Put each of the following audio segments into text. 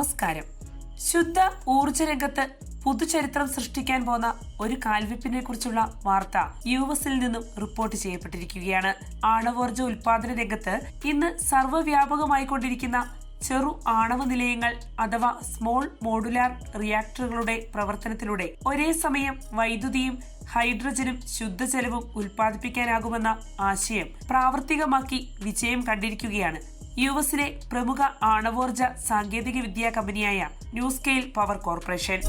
നമസ്കാരം. ശുദ്ധ ഊർജ രംഗത്ത് പുതുചരിത്രം സൃഷ്ടിക്കാൻ പോന്ന ഒരു കാൽവെപ്പിനെ കുറിച്ചുള്ള വാർത്ത യു എസിൽ നിന്നും റിപ്പോർട്ട് ചെയ്യപ്പെട്ടിരിക്കുകയാണ്. ആണവോർജ ഉൽപാദന രംഗത്ത് ഇന്ന് സർവവ്യാപകമായിക്കൊണ്ടിരിക്കുന്ന ചെറു ആണവ നിലയങ്ങൾ അഥവാ സ്മോൾ മോഡുലാർ റിയാക്ടറുകളുടെ പ്രവർത്തനത്തിലൂടെ ഒരേ സമയം വൈദ്യുതിയും ഹൈഡ്രജനും ശുദ്ധജലവും ഉൽപ്പാദിപ്പിക്കാനാകുമെന്ന ആശയം പ്രാവർത്തികമാക്കി വിജയം കണ്ടിരിക്കുകയാണ്. യു എസിലെ പ്രമുഖ ആണവോർജ സാങ്കേതിക വിദ്യാ കമ്പനിയായ ന്യൂസ്കെയിൽ പവർ കോർപ്പറേഷൻ.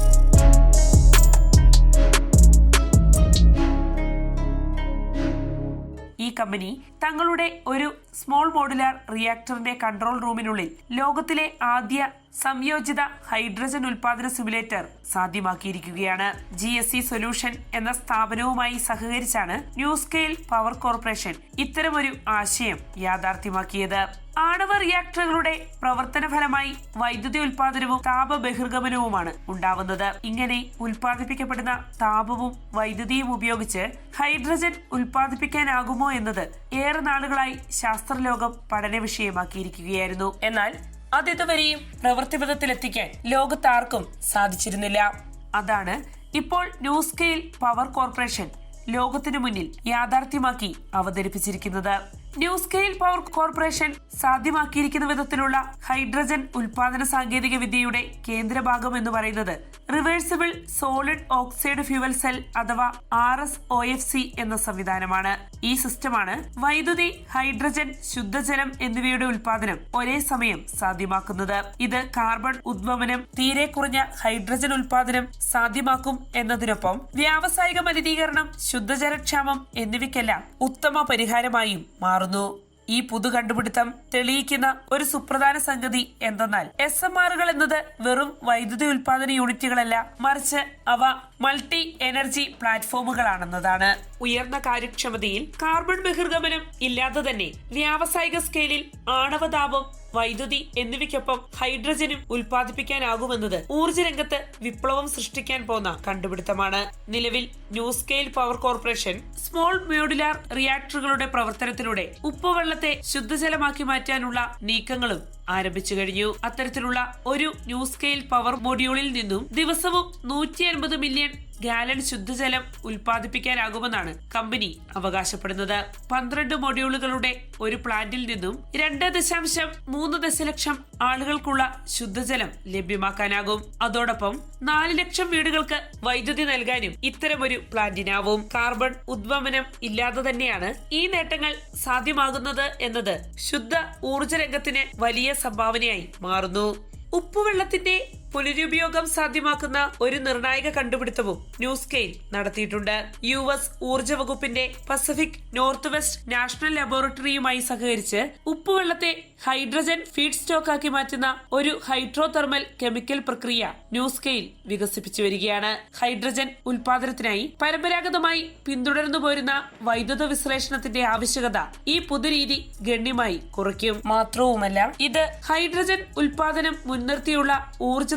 ഈ കമ്പനി തങ്ങളുടെ ഒരു സ്മോൾ മോഡുലാർ റിയാക്ടറിന്റെ കൺട്രോൾ റൂമിനുള്ളിൽ ലോകത്തിലെ ആദ്യ സംയോജിത ഹൈഡ്രജൻ ഉൽപാദന സിമുലേറ്റർ സാധ്യമാക്കിയിരിക്കുകയാണ്. ജി എസ് സി സൊല്യൂഷൻ എന്ന സ്ഥാപനവുമായി സഹകരിച്ചാണ് ന്യൂസ്കെയിൽ പവർ കോർപ്പറേഷൻ ഇത്തരമൊരു ആശയം യാഥാർത്ഥ്യമാക്കിയത്. ആണവ റിയാക്ടറുകളുടെ പ്രവർത്തന ഫലമായി വൈദ്യുതി ഉൽപാദനവും താപ ബഹിർഗമനവുമാണ് ഉണ്ടാവുന്നത്. ഇങ്ങനെ ഉൽപ്പാദിപ്പിക്കപ്പെടുന്ന താപവും വൈദ്യുതിയും ഉപയോഗിച്ച് ഹൈഡ്രജൻ ഉൽപ്പാദിപ്പിക്കാനാകുമോ എന്നത് ഏറെ നാളുകളായി ശാസ്ത്രലോകം പഠന വിഷയമാക്കിയിരിക്കുകയായിരുന്നു. എന്നാൽ അതിതുവരെയും പ്രവൃത്തിപഥത്തിലെത്തിക്കാൻ ലോകത്താർക്കും സാധിച്ചിരുന്നില്ല. അതാണ് ഇപ്പോൾ ന്യൂസ്കെയിൽ പവർ കോർപ്പറേഷൻ ലോകത്തിനു മുന്നിൽ യാഥാർത്ഥ്യമാക്കി അവതരിപ്പിച്ചിരിക്കുന്നത്. ന്യൂ സ്കെയിൽ പവർ കോർപ്പറേഷൻ സാധ്യമാക്കിയിരിക്കുന്ന വിധത്തിലുള്ള ഹൈഡ്രജൻ ഉൽപാദന സാങ്കേതിക വിദ്യയുടെ കേന്ദ്രഭാഗം എന്ന് പറയുന്നത് reversible solid oxide fuel cell അഥവാ R S O F C എന്ന സംവിധാനമാണ്. ഈ സിസ്റ്റമാണ് വൈദ്യുതി ഹൈഡ്രജൻ ശുദ്ധജലം എന്നിവയുടെ ഉൽപാദനം ഒരേ സമയം സാധ്യമാക്കുന്നത്. ഇത് കാർബൺ ഉദ്വമനം തീരെ കുറഞ്ഞ ഹൈഡ്രജൻ ഉൽപാദനം സാധ്യമാക്കും എന്നതിനൊപ്പം വ്യാവസായിക മലിനീകരണം ശുദ്ധജലക്ഷാമം എന്നിവയ്ക്കെല്ലാം ഉത്തമ പരിഹാരമായും മാറുന്നു. ഈ പുതു കണ്ടുപിടുത്തം തെളിയിക്കുന്ന ഒരു സുപ്രധാന സംഗതി എന്തെന്നാൽ എസ് എം ആറുകൾ എന്നത് വെറും വൈദ്യുതി ഉൽപാദന യൂണിറ്റുകളല്ല മറിച്ച് അവ മൾട്ടി എനർജി പ്ലാറ്റ്ഫോമുകളാണെന്നതാണ്. ഉയർന്ന കാര്യക്ഷമതയിൽ കാർബൺ ബഹിർഗമനം ഇല്ലാതെ തന്നെ വ്യാവസായിക സ്കെയിലിൽ ആണവതാപം വൈദ്യുതി എന്നിവയ്ക്കൊപ്പം ഹൈഡ്രജനും ഉൽപ്പാദിപ്പിക്കാനാകുമെന്നത് ഊർജ രംഗത്ത് വിപ്ലവം സൃഷ്ടിക്കാൻ പോന്ന കണ്ടുപിടുത്തമാണ്. നിലവിൽ NuScale Power Corporation small modular റിയാക്ടറുകളുടെ പ്രവർത്തനത്തിലൂടെ ഉപ്പുവെള്ളത്തെ ശുദ്ധജലമാക്കി മാറ്റാനുള്ള നീക്കങ്ങളും ആരംഭിച്ചു കഴിഞ്ഞു. അത്തരത്തിലുള്ള ഒരു ന്യൂ സ്കെയിൽ പവർ മൊഡ്യൂളിൽ നിന്നും ദിവസവും നൂറ്റി അൻപത് മില്യൺ ഗാലൻ ശുദ്ധജലം ഉൽപ്പാദിപ്പിക്കാനാകുമെന്നാണ് കമ്പനി അവകാശപ്പെടുന്നത്. പന്ത്രണ്ട് മൊഡ്യൂളുകളുടെ ഒരു പ്ലാന്റിൽ നിന്നും രണ്ട് ദശാംശം മൂന്ന് ദശലക്ഷം ആളുകൾക്കുള്ള ശുദ്ധജലം ലഭ്യമാക്കാനാകും. അതോടൊപ്പം നാല് ലക്ഷം വീടുകൾക്ക് വൈദ്യുതി നൽകാനും ഇത്തരമൊരു പ്ലാന്റിനാവും. കാർബൺ ഉദ്വമനം ഇല്ലാതെ തന്നെയാണ് ഈ നേട്ടങ്ങൾ സാധ്യമാകുന്നത് എന്നത് ശുദ്ധ ഊർജ രംഗത്തിന് വലിയ സംഭാവനയായി മാറുന്നു. ഉപ്പുവെള്ളത്തിന്റെ പുനരുപയോഗം സാധ്യമാക്കുന്ന ഒരു നിർണായക കണ്ടുപിടുത്തവും ന്യൂസ്കെയിൽ നടത്തിയിട്ടുണ്ട്. യു എസ് ഊർജ വകുപ്പിന്റെ പസഫിക് നോർത്ത് വെസ്റ്റ് നാഷണൽ ലബോറട്ടറിയുമായി സഹകരിച്ച് ഉപ്പുവെള്ളത്തെ ഹൈഡ്രജൻ ഫീഡ് സ്റ്റോക്കാക്കി മാറ്റുന്ന ഒരു ഹൈഡ്രോ തെർമൽ കെമിക്കൽ പ്രക്രിയ ന്യൂസ്കെയിൽ വികസിപ്പിച്ചു വരികയാണ്. ഹൈഡ്രജൻ ഉൽപാദനത്തിനായി പരമ്പരാഗതമായി പിന്തുടർന്നു പോരുന്ന വൈദ്യുത വിശ്ലേഷണത്തിന്റെ ആവശ്യകത ഈ പുതുരീതി ഗണ്യമായി കുറയ്ക്കും. മാത്രവുമല്ല ഇത് ഹൈഡ്രജൻ ഉൽപാദനം മുൻനിർത്തിയുള്ള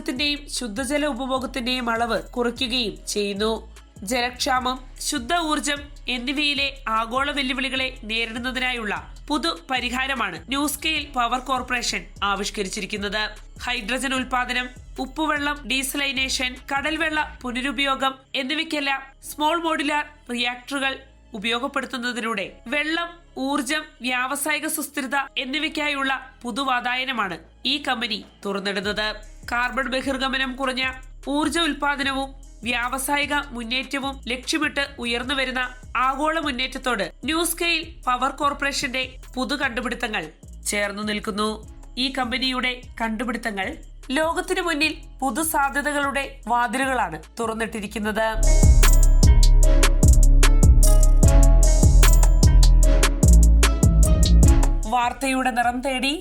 ഊർജത്തിന്റെയും ശുദ്ധജല ഉപഭോഗത്തിന്റെയും അളവ് കുറയ്ക്കുകയും ചെയ്യുന്നു. ജലക്ഷാമം ശുദ്ധ ഊർജം എന്നിവയിലെ ആഗോള വെല്ലുവിളികളെ നേരിടുന്നതിനായുള്ള പുതു പരിഹാരമാണ് ന്യൂ സ്കെയിൽ പവർ കോർപ്പറേഷൻ ആവിഷ്കരിച്ചിരിക്കുന്നത്. ഹൈഡ്രജൻ ഉൽപാദനം ഉപ്പുവെള്ളം ഡീസലൈനേഷൻ കടൽവെള്ള പുനരുപയോഗം എന്നിവയ്ക്കെല്ലാം സ്മോൾ മോഡുലാർ റിയാക്ടറുകൾ ഉപയോഗപ്പെടുത്തുന്നതിലൂടെ വെള്ളം ഊർജം വ്യാവസായിക സുസ്ഥിരത എന്നിവയ്ക്കായുള്ള പുതുവാതായനമാണ് ഈ കമ്പനി തുറന്നിടുന്നത്. കാർബൺ ബഹിർഗമനം കുറഞ്ഞ ഊർജ ഉൽപാദനവും വ്യാവസായിക മുന്നേറ്റവും ലക്ഷ്യമിട്ട് ഉയർന്നു വരുന്ന ആഗോള മുന്നേറ്റത്തോട് ന്യൂ സ്കെയിൽ പവർ കോർപ്പറേഷന്റെ പുതു കണ്ടുപിടുത്തങ്ങൾ ചേർന്നു നിൽക്കുന്നു. ഈ കമ്പനിയുടെ കണ്ടുപിടുത്തങ്ങൾ ലോകത്തിനു മുന്നിൽ പുതു സാധ്യതകളുടെ വാതിലുകളാണ് തുറന്നിട്ടിരിക്കുന്നത്. വാർത്തയുടെ നിറം തേടി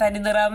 തനിനിറം